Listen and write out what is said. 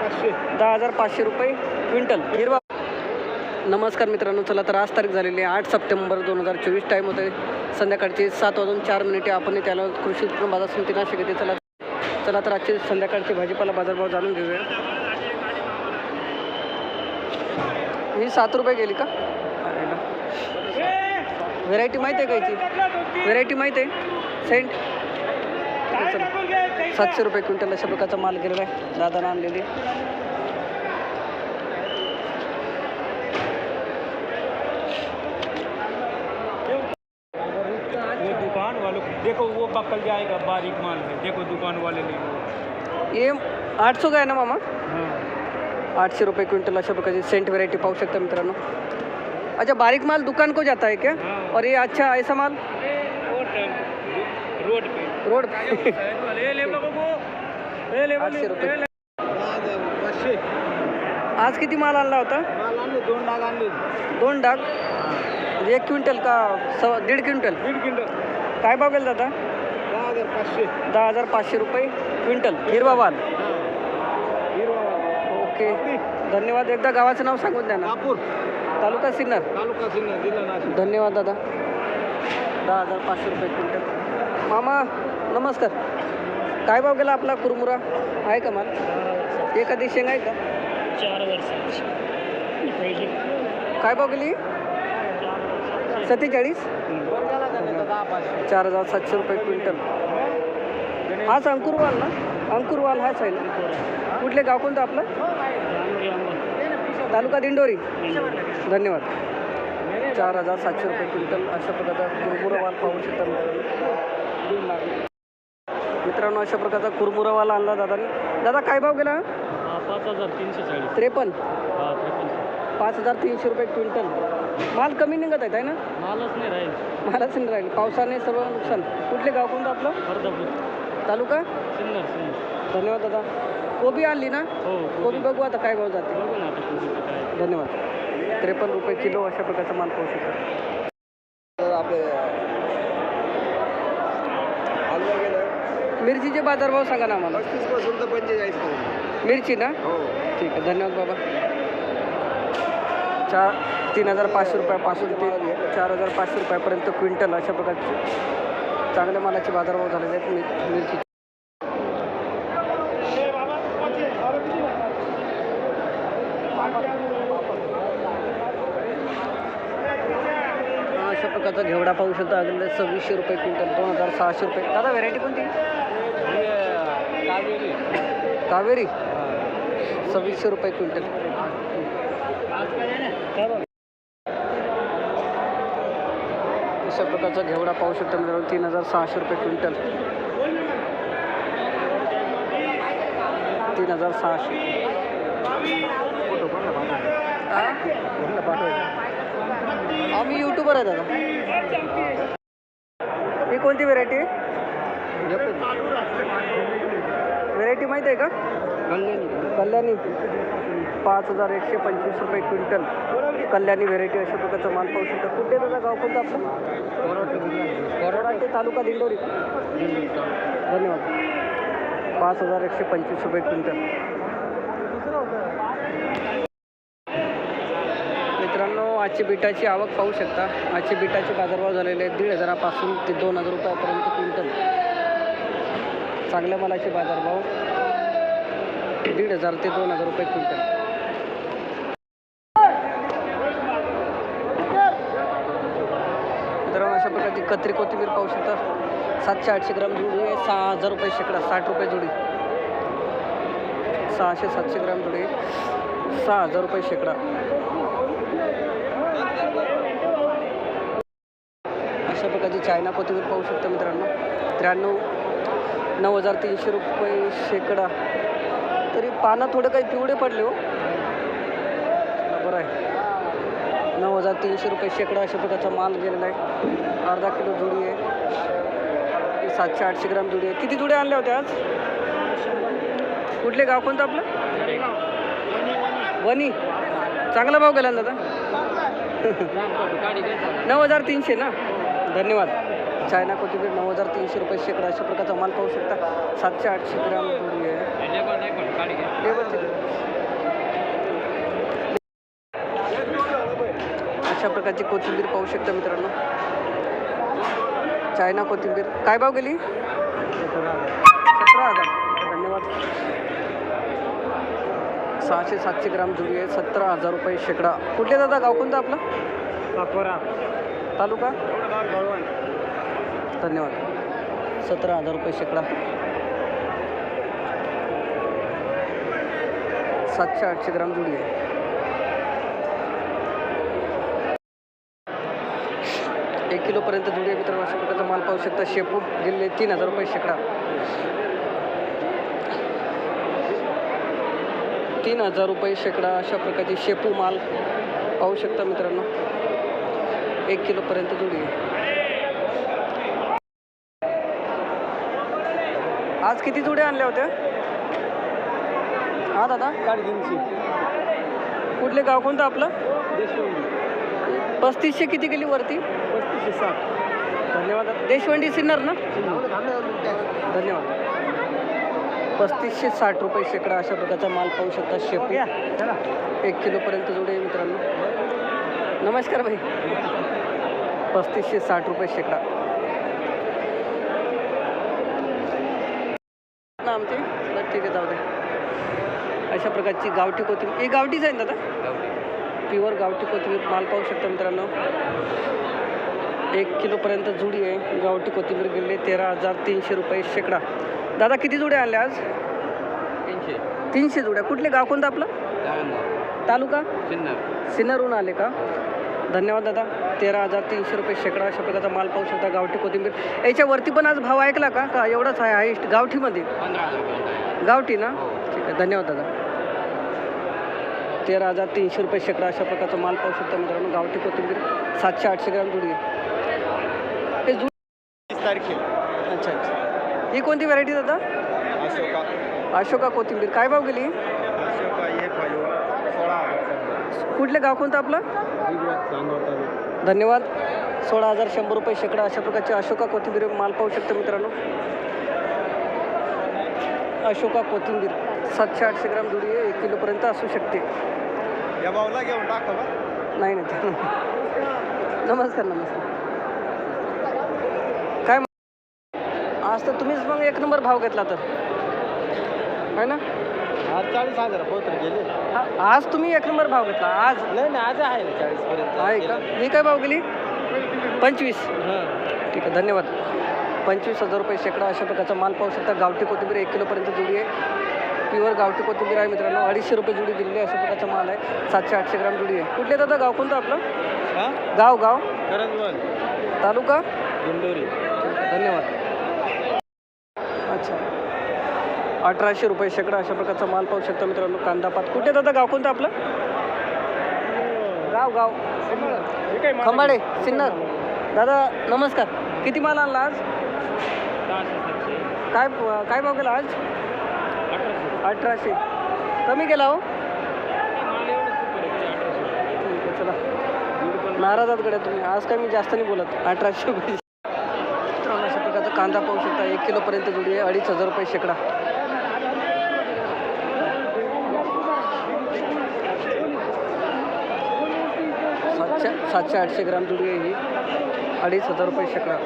पाचशे दहा हजार पाचशे रुपये क्विंटल. हिरवा. नमस्कार मित्रांनो चला तर आज तारीख झालेली आहे आठ सप्टेंबर दोन हजार चोवीस. टाईम होते संध्याकाळचे सात वाजून चार मिनिटे. आपण त्याला कृषी उत्पन्न बाजार समिती नाशिक येते चला चला तर आजचे संध्याकाळचे भाजीपाला बाजारभाव जाणून घेऊया. ही सात रुपये गेली का? व्हेरायटी माहीत आहे का याची? व्हेरायटी माहीत आहे? सेंट सातशे रुपये क्विंटल अशा प्रकारचा माल गेलेला आहे. दादानं आणलेली. वो दुकान वालों देखो वो बकल जाएगा बारीक माल है। देखो दुकान वाले ले ये आठ सौ का आहे ना मामा? हाँ। आठशे रुपये क्विंटल अशा प्रकारची सेंट व्हरायटी पाहू शकता मित्रांनो. अच्छा बारीक माल दुकान को जाता है क्या? हाँ। और ये अच्छा ऐसा माल? रोड. पे रोड ले ले लोगों को ले ले आठशे रुपये. पाचशे आज किती माल आणला होता? माल आणले दोन डाग आणले. दोन डाग? म्हणजे एक क्विंटल का सव्वा दीड क्विंटल? दीड क्विंटल. काय भाव गेला दादा? दहा हजार पाचशे. दहा हजार पाचशे रुपये क्विंटल. हिरवा हिरवा ओके. धन्यवाद. एकदा गावाचं नाव सांगून द्या ना. नागपूर तालुका सिन्नर. तालुका सिन्नर जिल्हा नाशिक. धन्यवाद दादा. दहा हजार पाचशे रुपये क्विंटल. मामा नमस्कार. काय भाव गेला आपला कुरमुरा? आहे का माल? एखादी शेंग आहे का? चार वर्ष काय भाव गेली? सत्तेचाळीस? चार हजार सातशे रुपये क्विंटल. हाच अंकुरवाल ना? अंकुरवाल हाच आहे ना? कुठले गाव कोणतं आपलं? तालुका दिंडोरी. धन्यवाद. चार हजार सातशे रुपये क्विंटल अशा प्रकारचा कुरमुरावाल पाहू शकता मित्रांनो. मित्रांनो अशा प्रकारचा कुरमुरावाला आणला दादाने. दादा काय भाव गेला? पाच हजार तीनशे चाळीस. त्रेपन्न. पाच हजार तीनशे रुपये क्विंटल. माल कमी निघत आहेत आहे ना? मालच नाही राहील. मालाच नाही राहील. पावसाने सर्व नुकसान. कुठले गाव कोणतं आपलं? तालुका? सिन्नर सिन्नर. धन्यवाद दादा. कोबी आणली ना? हो कोबी. बघू आता काय भाव जाते. धन्यवाद. त्रेपन्न रुपये किलो अशा प्रकारचा माल पाहू शकता. आपले हलवा गेलं मिरचीचे बाजारभाव सांगा ना आम्हाला. पस्तीसपासून तर पंचेचाळीस मिरची ना? हो. ठीक आहे धन्यवाद बाबा. चार तीन हजार पाचशे रुपयापासून ते चार हजार पाचशे रुपयापर्यंत क्विंटल अशा प्रकारचे चांगल्या मालाचे बाजारभाव झालेले आहेत मिर मिरची हा, अशा प्रकारचा घेवडा पाहू शकता. अगदी सव्वीसशे रुपये क्विंटल दोन हजार सहाशे रुपये. दादा व्हेरायटी कोणती? कावेरी. कावेरी? सव्वीसशे रुपये क्विंटल. अशा प्रकारचा घेवडा पाहू शकता मित्रांनो तीन हजार सहाशे रुपये क्विंटल. तीन हजार सहाशे. हा? मी यूट्यूबर आहे दादा. ही कोणती व्हेरायटी आहे व्हेरायटी माहीत आहे का? कल्याणी. पाच हजार एकशे पंचवीस रुपये क्विंटल. कल्याणी व्हेरायटी अशा प्रकारचा माल पाहू शकता. कुठे दादा? गाव कोणतं आपलं? करोडा ते तालुका दिंडोरी. धन्यवाद. पाच हजार एकशे पंचवीस रुपये क्विंटल मित्रांनो आजची बिटाची आवक पाहू शकता. आजचे बिटाचे बाजारभाव झालेले आहेत दीड हजारापासून ते दोन हजार रुपयापर्यंत क्विंटल. चांगल्या मालाचे बाजारभाव दीड हजार ते दोन हजार रुपये क्विंटल. मित्रांनो अशा प्रकारची कत्री कोथिंबीर पाहू शकता. सातशे आठशे ग्राम जुडी आहे. सहा हजार रुपये शेकडा साठ रुपये जुडी. सहाशे सातशे ग्राम जुडी सहा हजार रुपये शेकडा अशा प्रकारची चायना कोथिंबीर पाहू शकता मित्रांनो. त्र्याण्णव नऊ हजार तीनशे रुपये शेकडा. तरी पानं थोडं काही पिवळे पडले हो. बरं आहे. नऊ हजार तीनशे रुपये शेकडा अशा प्रकारचा माल गेलेला आहे. अर्धा किलो जुडी आहे. सातशे आठशे ग्राम जुडी आहे. किती जुड्या आणल्या होत्या आज? कुठले गाव कोणतं आपलं? वणी. चांगला भाव गेला ना दादा? नऊ हजार तीनशे ना? धन्यवाद. चायना कोथिंबीर नऊ हजार तीनशे रुपये शेकडा अशा प्रकारचा माल पाहू शकता. सातशे आठशे ग्राम अशा प्रकारची कोथिंबीर पाहू शकता मित्रांनो. चायना कोथिंबीर. काय भाव गेली? सतरा हजार. धन्यवाद. सहाशे सातशे ग्राम जुडी आहे. सतरा हजार रुपये शेकडा. कुठले दादा? गाव कोणतं आपलं? तालुका? धन्यवाद. सतरा हजार रुपये शेकडा. सातशे आठशे ग्राम जुडी आहे. एक किलोपर्यंत जुडी आहे मित्रांनो अशा प्रकारचा माल पाहू शकता. शेपू गेले तीन हजार रुपये शेकडा. तीन हजार रुपये शेकडा अशा प्रकारची शेपू माल पाहू शकता मित्रांनो. एक किलोपर्यंत जुडी आज किती जुड्या आणल्या होत्या? हा दादा? साडेतीनशे कुठले गाव कोणतं आपलं? देशवंडी. पस्तीसशे किती गेली वरती? पस्तीसशे साठ. धन्यवाद. देशवंडी सिन्नर ना? धन्यवाद. पस्तीसशे साठ रुपये शेकडा अशा प्रकारचा माल पाहू शकता शेपू. एक किलोपर्यंत जुडे मित्रांनो. नमस्कार भाई. पस्तीसशे साठ रुपये शेकडा. ना आमचे? बरं ठीक आहे जाऊ दे. अशा प्रकारची गावठी कोथिंबीर. ही गावठीच आहे ना दादा प्युअर गावठी कोथिंबीर. माल पाहू शकता मित्रांनो. एक किलोपर्यंत जुडी आहे. गावठी कोथिंबीर गेले तेरा हजार तीनशे रुपये शेकडा. दादा किती जुड्या आणल्या आज? तीनशे. तीनशे जुड्या. कुठले? गाव कोणतं आपलं? तालुका? सिन्नर. सिन्नरहून आले का? धन्यवाद दादा. तेरा हजार तीनशे रुपये शेकडा अशा प्रकारचा माल पाहू शकता. गावठी कोथिंबीर. याच्यावरती पण आज भाव ऐकला का? का एवढाच आहे हायस्ट? गावठीमध्ये? गावठी ना? ठीक आहे. धन्यवाद दादा. तेरा हजार तीनशे रुपये शेकडा अशा प्रकारचा माल पाहू शकता मित्रांनो. गावठी कोथिंबीर सातशे आठशे ग्राम जुडी हे जुडी तीस तारखेला. अच्छा अच्छा. ही कोणती व्हरायटी दादा? अशोका. अशोका कोथिंबीर. काय भाव गेली? अशोका हे कुठले गाव कोणतं आपलं? धन्यवाद. सोळा हजार शंभर रुपये शेकडा अशा प्रकारचे अशोका कोथिंबीर माल पाहू शकता मित्रांनो. अशोका कोथिंबीर सातशे आठशे ग्राम जुडी एक किलोपर्यंत असू शकते. या भाऊला घेऊन टाका बा नाही नाही. नमस्कार नमस्कार. काय आज तर तुम्हीच मग एक नंबर भाव घेतला तर. आहे ना? आज चाळीस हजार गेले. आज तुम्ही एक नंबर भाव घेतला आज? नाही नाही आज आहे ना चाळीस पर्यंत. आहे का? मी काय भाव गेली? पंचवीस. हां. ठीक आहे धन्यवाद. पंचवीस हजार रुपये शेकडा अशा प्रकारचा माल पाहू शकता. गावठी कोथिंबीर एक किलोपर्यंत जुडी आहे. प्युअर गावठी कोथिंबीर आहे मित्रांनो. अडीचशे रुपये जुडी दिलेली आहे अशा प्रकारचा माल आहे. सातशे आठशे ग्राम जुडी आहे. कुठले दादा? गाव कोणतं आपलं? हां? गाव गाव? तालुका? दिंडोरी धन्यवाद. अच्छा. अठराशे रुपये शेकडा अशा प्रकारचा माल पाहू शकता मित्रांनो. कांदा पात. कुठे दादा? गाव कोणतं आपलं? गाव गाव. खंबाडे सिन्नर. दादा नमस्कार. किती माल आणला आज? काय काय भाव केला आज? अठराशे. कमी केला हो? ठीक आहे चला. नाराज गड्या तुम्ही. आज काय मी जास्त नाही बोलत. अठराशे रुपये. मित्रांनो अशा प्रकारचा कांदा पाहू शकता. एक किलोपर्यंत जोडी आहे. अडीच हजार रुपये शेकडा. सातशे आठशे ग्राम जुडी आहे ही अडीच हजार रुपये शेकडा.